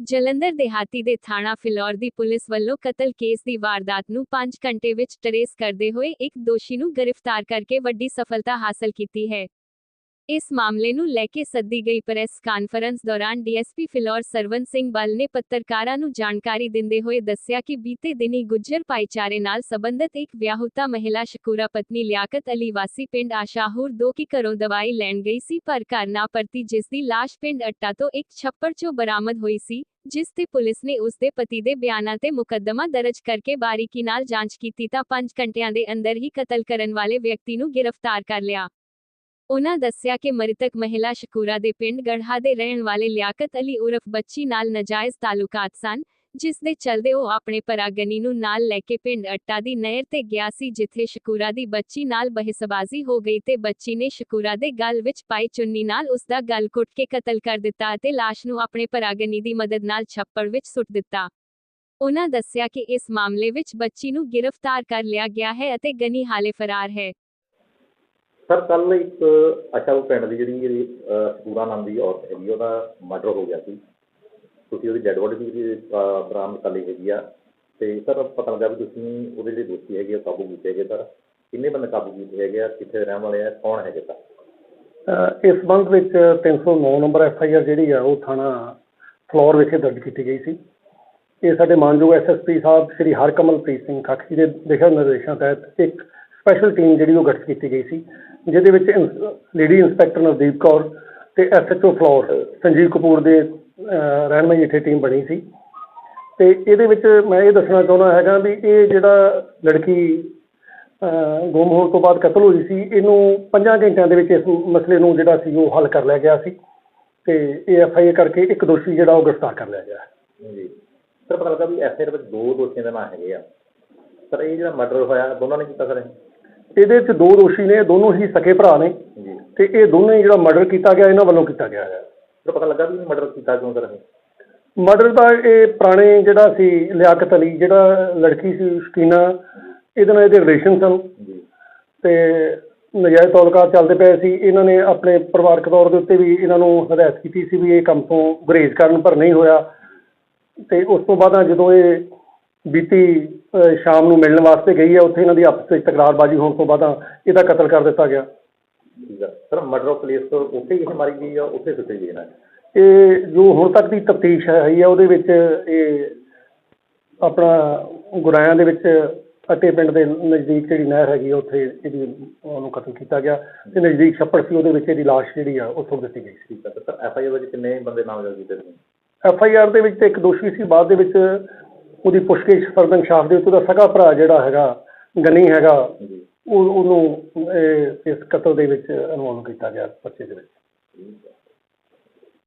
ਜਲੰਧਰ ਦੇਹਾਤੀ ਦੇ ਥਾਣਾ ਫਿਲੌਰ ਦੀ ਪੁਲਿਸ ਵੱਲੋਂ ਕਤਲ ਕੇਸ ਦੀ ਵਾਰਦਾਤ ਨੂੰ 5 ਘੰਟੇ ਵਿੱਚ ਟਰੇਸ ਕਰਦੇ ਹੋਏ ਇੱਕ ਦੋਸ਼ੀ ਨੂੰ ਗ੍ਰਿਫਤਾਰ ਕਰਕੇ ਵੱਡੀ ਸਫਲਤਾ ਹਾਸਲ ਕੀਤੀ ਹੈ। ਇਸ ਮਾਮਲੇ ਨੂੰ ਲੈ ਕੇ ਸੱਦੀ ਗਈ ਪ੍ਰੈਸ ਕਾਨਫਰੰਸ ਦੌਰਾਨ ਡੀਐਸਪੀ ਫਿਲੌਰ ਸਰਵਨ ਸਿੰਘ ਬਲ ਨੇ ਪੱਤਰਕਾਰਾਂ ਨੂੰ ਜਾਣਕਾਰੀ ਦਿੰਦੇ ਹੋਏ ਦੱਸਿਆ ਕਿ ਬੀਤੇ ਦਿਨੀ ਗੁੱਜਰ ਭਾਈਚਾਰੇ ਨਾਲ ਸੰਬੰਧਿਤ ਇੱਕ ਵਿਆਹੁਤਾ ਮਹਿਲਾ ਸ਼ਕੂਰਾ ਪਤਨੀ ਲਿਆਕਤ ਅਲੀ ਵਾਸੀ ਪਿੰਡ ਆਸ਼ਾਹੂਰ ਦੋ ਕੀ ਘਰੋਂ ਦਵਾਈ ਲੈਣ ਗਈ ਸੀ ਪਰ ਘਰ ਨਾ ਪਰਤੀ ਜਿਸ ਦੀ ਲਾਸ਼ ਪਿੰਡ ਅੱਟਾ ਤੋਂ ਇੱਕ ਛੱਪੜ 'ਚੋਂ ਬਰਾਮਦ ਹੋਈ ਸੀ, ਜਿਸ ਤੇ ਪੁਲਿਸ ਨੇ ਉਸ ਦੇ ਪਤੀ ਦੇ ਬਿਆਨਾਂ ਤੇ ਮੁਕੱਦਮਾ ਦਰਜ ਕਰਕੇ ਬਾਰੀਕੀ ਨਾਲ ਜਾਂਚ ਕੀਤੀ ਤਾਂ 5 ਘੰਟਿਆਂ ਦੇ ਅੰਦਰ ਹੀ ਕਤਲ ਕਰਨ ਵਾਲੇ ਵਿਅਕਤੀ ਨੂੰ ਗ੍ਰਿਫਤਾਰ ਕਰ ਲਿਆ। ਉਨ੍ਹਾਂ ਦੱਸਿਆ ਕਿ ਮ੍ਰਿਤਕ ਮਹਿਲਾ ਸ਼ਕੂਰਾ ਦੇ ਪਿੰਡ ਗੜ੍ਹਾ ਦੇ ਰਹਿਣ ਵਾਲੇ ਲਿਆਕਤ ਅਲੀ ਉਰਫ ਬੱਚੀ ਨਾਲ ਨਜਾਇਜ਼ ਤਾਲੁਕਾਤ ਸਨ, ਜਿਸ ਦੇ ਚਲਦੇ ਉਹ ਆਪਣੇ ਪਰਾਗਨੀ ਨੂੰ ਨਾਲ ਲੈ ਕੇ ਪਿੰਡ ਅੱਟਾ ਦੀ ਨਹਿਰ ਤੇ ਗਿਆ ਸੀ ਜਿੱਥੇ ਸ਼ਕੂਰਾ ਦੀ ਬੱਚੀ ਨਾਲ ਬਹਿਸਬਾਜ਼ੀ ਹੋ ਗਈ ਤੇ ਬੱਚੀ ਨੇ ਸ਼ਕੂਰਾ ਦੇ ਗਲ ਵਿੱਚ ਪਾਈ ਚੁੰਨੀ ਨਾਲ ਉਸ ਦਾ ਗਲ ਕੁੱਟ ਕੇ ਕਤਲ ਕਰ ਦਿੱਤਾ ਅਤੇ ਲਾਸ਼ ਨੂੰ ਆਪਣੇ ਪਰਾਗਨੀ ਦੀ ਮਦਦ ਨਾਲ ਛੱਪੜ ਵਿੱਚ ਸੁੱਟ ਦਿੱਤਾ। ਉਹਨਾਂ ਦੱਸਿਆ ਕਿ ਇਸ ਮਾਮਲੇ ਵਿੱਚ ਬੱਚੀ ਨੂੰ ਗ੍ਰਿਫਤਾਰ ਕਰ ਲਿਆ ਗਿਆ ਹੈ ਅਤੇ ਗਨੀ ਹਾਲੇ ਫਰਾਰ ਹੈ। ਸਰ ਕੱਲ੍ਹ ਇੱਕ ਅਸ਼ਲ ਪਿੰਡ ਦੀ ਜਿਹੜੀ ਇਹਦੀ, ਅਹ, ਸਕੂਰਾ ਨਾਮ ਦੀ ਔਰਤ ਹੈਗੀ ਉਹਦਾ ਮਰਡਰ ਹੋ ਗਿਆ ਸੀ। ਤੁਸੀਂ ਉਹਦੀ ਡੈਡ ਬੋਡੀ ਵੀ ਅਹ, ਬਰਾਮਦ ਕਰ ਲਈ ਹੈਗੀ ਆ। ਅਤੇ ਸਰ ਪਤਾ ਲੱਗਾ ਵੀ ਤੁਸੀਂ ਉਹਦੇ ਜਿਹੜੇ ਦੋਸ਼ੀ ਹੈਗੇ ਉਹ ਕਾਬੂ ਕੀਤੇ ਹੈਗੇ ਸਰ ਕਿੰਨੇ ਬੰਦੇ ਕਾਬੂ ਕੀਤੇ ਹੈਗੇ ਆ? ਕਿੱਥੇ ਦੇ ਰਹਿਣ ਵਾਲੇ ਆ? ਕੌਣ ਹੈਗੇ ਸਰ? ਇਸ ਸੰਬੰਧ ਵਿੱਚ 309 ਨੰਬਰ ਐਫ ਆਈ ਆਰ ਜਿਹੜੀ ਆ ਉਹ ਥਾਣਾ ਫਲੋਰ ਵਿਖੇ ਦਰਜ ਕੀਤੀ ਗਈ ਸੀ। ਇਹ ਸਾਡੇ ਮਾਨਯੋਗ ਐਸਐਸਪੀ ਸਾਹਿਬ ਸ਼੍ਰੀ ਹਰਕਮਲਪ੍ਰੀਤ ਸਿੰਘ ਖੱਖ ਜੀ ਦੇ ਦਿਸ਼ਾ ਨਿਰਦੇਸ਼ਾਂ ਤਹਿਤ ਇੱਕ ਸਪੈਸ਼ਲ ਟੀਮ ਜਿਹੜੀ ਉਹ ਗਠਿਤ ਕੀਤੀ ਗਈ ਸੀ ਜਿਹਦੇ ਵਿੱਚ ਲੇਡੀ ਇੰਸਪੈਕਟਰ ਨਵਦੀਪ ਕੌਰ ਤੇ ਐਸਐਚਓ ਫਲੋਰ ਸੰਜੀਵ ਕਪੂਰ ਦੇ ਅਹ, ਰਹਿਨਮਾਈ ਇੱਥੇ ਟੀਮ ਬਣੀ ਸੀ। ਤੇ ਇਹਦੇ ਵਿੱਚ ਮੈਂ ਇਹ ਦੱਸਣਾ ਚਾਹੁੰਦਾ ਹੈਗਾ ਵੀ ਇਹ ਜਿਹੜਾ ਲੜਕੀ ਗੁੰਮ ਹੋਣ ਤੋਂ ਬਾਅਦ ਕਤਲ ਹੋਈ ਸੀ ਇਹਨੂੰ ਪੰਜਾਂ ਘੰਟਿਆਂ ਦੇ ਵਿੱਚ ਇਸ ਮਸਲੇ ਨੂੰ ਜਿਹੜਾ ਸੀ ਉਹ ਹੱਲ ਕਰ ਲਿਆ ਗਿਆ ਸੀ ਤੇ ਇਹ ਐਫ ਆਈ ਆਰ ਕਰਕੇ ਇੱਕ ਦੋਸ਼ੀ ਜਿਹੜਾ ਉਹ ਗ੍ਰਿਫਤਾਰ ਕਰ ਲਿਆ ਗਿਆ। ਜੀ। ਸਰ ਪਤਾ ਲੱਗਾ ਵੀ ਐਫਆਈਆਰ ਵਿੱਚ ਦੋ ਦੋਸ਼ੀਆਂ ਦੇ ਨਾਂ ਹੈਗੇ ਆ। ਸਰ ਇਹ ਜਿਹੜਾ ਮਰਡਰ ਹੋਇਆ ਦੋਨਾਂ ਨੇ ਕੀਤਾ ਸਰ ਇਹਦੇ ਵਿੱਚ ਦੋ ਦੋਸ਼ੀ ਨੇ ਦੋਨੋਂ ਹੀ ਸਕੇ ਭਰਾ ਨੇ ਜੀ। ਤੇ ਇਹ ਦੋਨੇ ਹੀ ਜਿਹੜਾ ਮਰਡਰ ਕੀਤਾ ਗਿਆ ਇਹਨਾਂ ਵੱਲੋਂ ਕੀਤਾ ਗਿਆ ਹੈ। ਪਤਾ ਲੱਗਾ ਵੀ ਮਰਡਰ ਕੀਤਾ ਕਿਉਂ ਸਰ ਇਹ ਮਰਡਰ ਦਾ ਇਹ ਪੁਰਾਣੇ ਜਿਹੜਾ ਸੀ ਲਿਆਕਤ ਅਲੀ ਜਿਹੜਾ ਲੜਕੀ ਸੀ ਸ਼ਕੀਨਾ ਇਹਦੇ ਨਾਲ ਇਹਦੇ ਰਿਲੇਸ਼ਨ ਸਨ। ਜੀ। ਤੇ ਨਜਾਇਜ਼ ਤੌਲਕਾ ਚੱਲਦੇ ਪਏ ਸੀ। ਇਹਨਾਂ ਨੇ ਆਪਣੇ ਪਰਿਵਾਰਕ ਤੌਰ ਦੇ ਉੱਤੇ ਵੀ ਇਹਨਾਂ ਨੂੰ ਹਦਾਇਤ ਕੀਤੀ ਸੀ ਵੀ ਇਹ ਕੰਮ ਤੋਂ ਗੁਰੇਜ਼ ਕਰਨ ਪਰ ਨਹੀਂ ਹੋਇਆ। ਤੇ ਉਸ ਤੋਂ ਬਾਅਦ ਜਦੋਂ ਇਹ ਬੀਤੀ ਸ਼ਾਮ ਨੂੰ ਮਿਲਣ ਵਾਸਤੇ ਗਈ ਹੈ। ਉੱਥੇ ਇਹਨਾਂ ਦੀ ਆਪਸ ਵਿੱਚ ਤਕਰਾਰਬਾਜ਼ੀ ਹੋਣ ਤੋਂ ਬਾਅਦ ਇਹਦਾ ਕਤਲ ਕਰ ਦਿੱਤਾ ਗਿਆ। ਠੀਕ ਆ। ਸਰ ਮਰਡਰ ਪਲੇਸ ਤੋਂ ਉੱਥੇ ਹੀ ਇਹ ਮਾਰੀ ਗਈ ਆ ਉੱਥੇ ਸੁੱਟੀ ਗਈ ਨਾ? ਇਹ ਜੋ ਹੁਣ ਤੱਕ ਦੀ ਤਫਤੀਸ਼ ਹੈ ਹੈ ਉਹਦੇ ਵਿੱਚ ਇਹ ਆਪਣਾ ਗੁਰਾਇਆਂ ਦੇ ਵਿੱਚ ਅਟੇ ਪਿੰਡ ਦੇ ਨਜ਼ਦੀਕ ਜਿਹੜੀ ਨਹਿਰ ਹੈਗੀ ਉੱਥੇ ਇਹਦੀ ਉਹਨੂੰ ਕਤਲ ਕੀਤਾ ਗਿਆ। ਤੇ ਨਜ਼ਦੀਕ ਛੱਪੜ ਸੀ ਉਹਦੇ ਵਿੱਚ ਇਹਦੀ ਲਾਸ਼ ਜਿਹੜੀ ਆ ਉਹ ਸੁੱਟ ਦਿੱਤੀ ਗਈ ਸੀ। ਠੀਕ ਆ। ਤੇ ਸਰ ਐਫਆਈਆਰ ਵਿੱਚ ਕਿੰਨੇ ਬੰਦੇ ਨਾਮਜ਼ਦ ਕੀਤੇ ਸੀ ਐਫ ਆਈ ਆਰ ਦੇ ਵਿੱਚ ਤਾਂ ਇੱਕ ਦੋਸ਼ੀ ਸੀ ਬਾਅਦ ਦੇ ਵਿੱਚ ਉਹਦੀ ਪੁੱਛਗਿੱਛ ਫਰਦਨ ਸ਼ਾਫ ਦੇ ਉੱਤੇ ਦਾ ਸਗਾ ਭਰਾ ਜਿਹੜਾ ਹੈਗਾ ਗਨੀ ਹੈਗਾ ਉਹ ਉਹਨੂੰ ਇਹ ਇਸ ਕਤਲ ਦੇ ਵਿੱਚ ਇਨਵੋਲਵ ਕੀਤਾ ਗਿਆ ਪਰਚੇ ਦੇ ਵਿੱਚ।